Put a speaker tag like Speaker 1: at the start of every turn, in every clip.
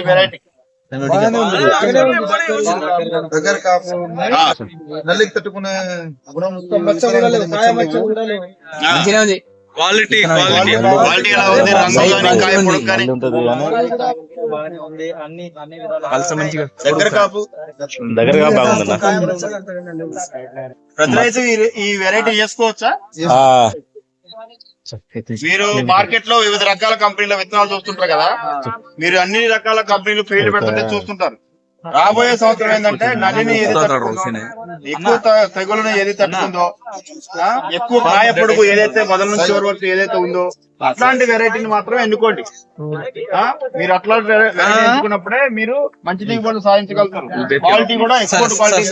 Speaker 1: ఈ వెరైటీ
Speaker 2: దగ్గర కాపు ఉన్నాయి. నల్లికి తట్టుకునే గుణం
Speaker 3: మంచిగా ఉంది.
Speaker 1: Quality quality. క్వాలిటీ ఎలా ఉంది? రంగు కానీ కాయ పొడుగు కానీ.
Speaker 3: పల్స మంచిగా
Speaker 1: దగ్గర కాపు.
Speaker 4: దగ్గరగా బాగుందన్న.
Speaker 1: ప్రతి రైతు ఈ- ఈ వెరైటీ చేసుకోవచ్చా?
Speaker 4: ఆ,
Speaker 1: మీరు మార్కెట్లో వివిధ రకాల కంపెనీల విత్తనాలు చూస్తుంటారు కదా? మీరు అన్ని రకాల కంపెనీలు పేర్లు పెడుతుంటే చూస్తుంటారు. రాబోయే సంవత్సరం ఏంటంటే నదిని ఏది ఎక్కువ తెగులను ఏది తట్టుకుందో ఎక్కువ కాయ పొడుగు ఏదైతే మొదల నుంచి చివరి వరకు ఏదైతే ఉందో అట్లాంటి వెరైటీని మాత్రమే ఎన్నుకోండి. ఆ, మీరు అట్లాంటి వెరైటీ ఎన్నుకున్నప్పుడే మీరు మంచి దిగుబడులు సాధించగలుగుతారు. క్వాలిటీ కూడా ఎక్స్పోర్ట్ క్వాలిటీ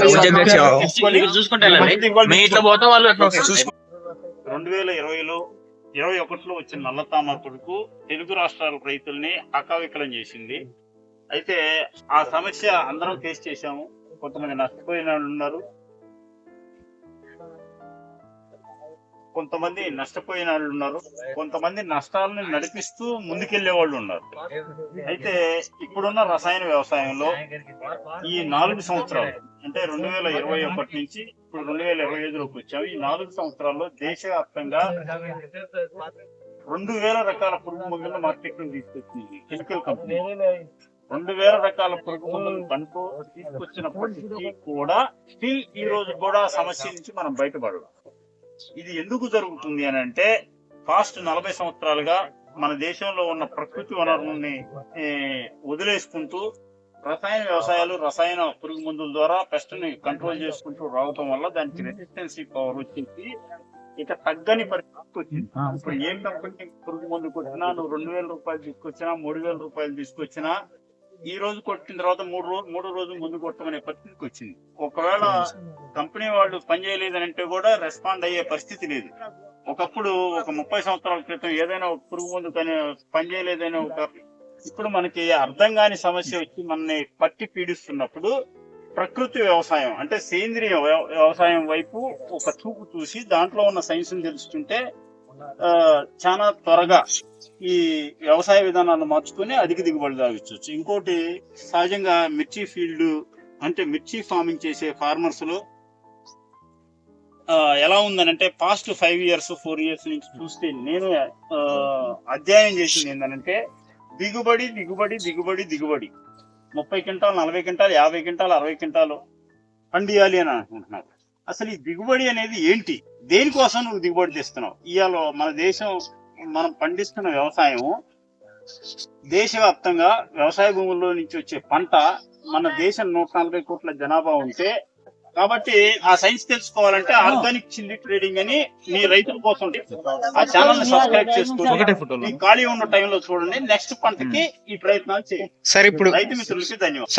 Speaker 5: చూసుకుంటే
Speaker 1: దిగుబడి
Speaker 6: రెండు వేల ఇరవైలో ఇరవై ఒకటిలో వచ్చిన నల్లతామ పురుగు తెలుగు రాష్ట్రాల రైతుల్ని అకావికలం చేసింది. అయితే ఆ సమస్య అందరం ఫేస్ చేశాము. కొంతమంది నష్టపోయిన వాళ్ళు ఉన్నారు. కొంతమంది నష్టపోయిన వాళ్ళు ఉన్నారు. కొంతమంది నష్టాలను నడిపిస్తూ ముందుకెళ్ళే వాళ్ళు ఉన్నారు. అయితే ఇప్పుడున్న రసాయన వ్యవసాయంలో ఈ నాలుగు సంవత్సరాలు అంటే రెండు వేల ఇరవై ఒకటి నుంచి ఇప్పుడు రెండు వేల ఇరవై ఐదులోకి వచ్చాము. ఈ నాలుగు సంవత్సరాల్లో దేశవ్యాప్తంగా రెండు వేల రకాల పురుగు మందులను మార్కెట్ తీసుకొచ్చింది కెమికల్ కంపెనీ. రెండు వేల రకాల పురుగు మందులు కనుకో తీసుకొచ్చినప్పటికీ కూడా స్టిల్ ఈ రోజు కూడా సమస్య నుంచి మనం బయటపడడం ఇది ఎందుకు జరుగుతుంది అని అంటే పాస్ట్ నలభై సంవత్సరాలుగా మన దేశంలో ఉన్న ప్రకృతి వనరుల్ని వదిలేసుకుంటూ రసాయన వ్యవసాయాలు రసాయన పురుగు మందుల ద్వారా పెస్ట్ని కంట్రోల్ చేసుకుంటూ రావటం వల్ల దానికి రెసిస్టెన్సీ పవర్ వచ్చేసి ఇక తగ్గని పరిస్థితి వచ్చింది. ఇప్పుడు ఏ కంపెనీ పురుగు మందు కొట్టినా నువ్వు రెండు వేల రూపాయలు తీసుకొచ్చినా మూడు వేల రూపాయలు తీసుకొచ్చినా ఈ రోజు కొట్టిన తర్వాత మూడు రోజు మూడో రోజు ముందు కొట్టమనే పరిస్థితికి వచ్చింది. ఒకవేళ కంపెనీ వాళ్ళు పని చేయలేదని అంటే కూడా రెస్పాండ్ అయ్యే పరిస్థితి లేదు. ఒకప్పుడు ఒక ముప్పై సంవత్సరాల క్రితం ఏదైనా ఒక పురుగు మందు కానీ పని చేయలేదని ఒక ఇప్పుడు మనకి అర్థం కాని సమస్య వచ్చి మనని పట్టి పీడిస్తున్నప్పుడు ప్రకృతి వ్యవసాయం అంటే సేంద్రియ వ్యవ- వ్యవసాయం వైపు ఒక చూపు చూసి దాంట్లో ఉన్న సైన్స్ తెలుసుకుంటే చాలా త్వరగా ఈ వ్యవసాయ విధానాన్ని మార్చుకొని అధిక దిగుబడి సాగించవచ్చు ఇంకోటి సహజంగా మిర్చి ఫీల్డ్ అంటే మిర్చి ఫార్మింగ్ చేసే ఫార్మర్స్లో ఎలా ఉందని ఎలా ఉందనంటే past five years four years నుంచి చూస్తే నేను అధ్యయనం చేసింది ఏంటంటే దిగుబడి దిగుబడి దిగుబడి దిగుబడి. ముప్పై క్వింటాలు నలభై క్వింటాలు యాభై క్వింటాలు అరవై క్వింటాలు పండియాలి అని అనుకుంటున్నారు. అసలు ఈ దిగుబడి అనేది ఏంటి? దేనికోసం నువ్వు దిగుబడి తెస్తున్నావు? ఇవాళ మన దేశం మనం పండిస్తున్న వ్యవసాయం దేశవ్యాప్తంగా వ్యవసాయ భూముల్లో నుంచి వచ్చే పంట మన దేశం నూట నలభై కోట్ల జనాభా ఉంటే కాబట్టి ఆ సైన్స్ తెలుసుకోవాలంటే ఆర్గానిక్ చిల్లీ ట్రేడింగ్ అని మీ రైతుల కోసం ఆ ఛానల్ని సబ్స్క్రైబ్ చేసుకోండి. ఈ ఖాళీ ఉన్న టైంలో చూడండి. నెక్స్ట్ పంటకి ఈ ప్రయత్నాలు చేయండి.
Speaker 3: సార్ ఇప్పుడు
Speaker 6: రైతు మిత్రులకి ధన్యవాదాలు.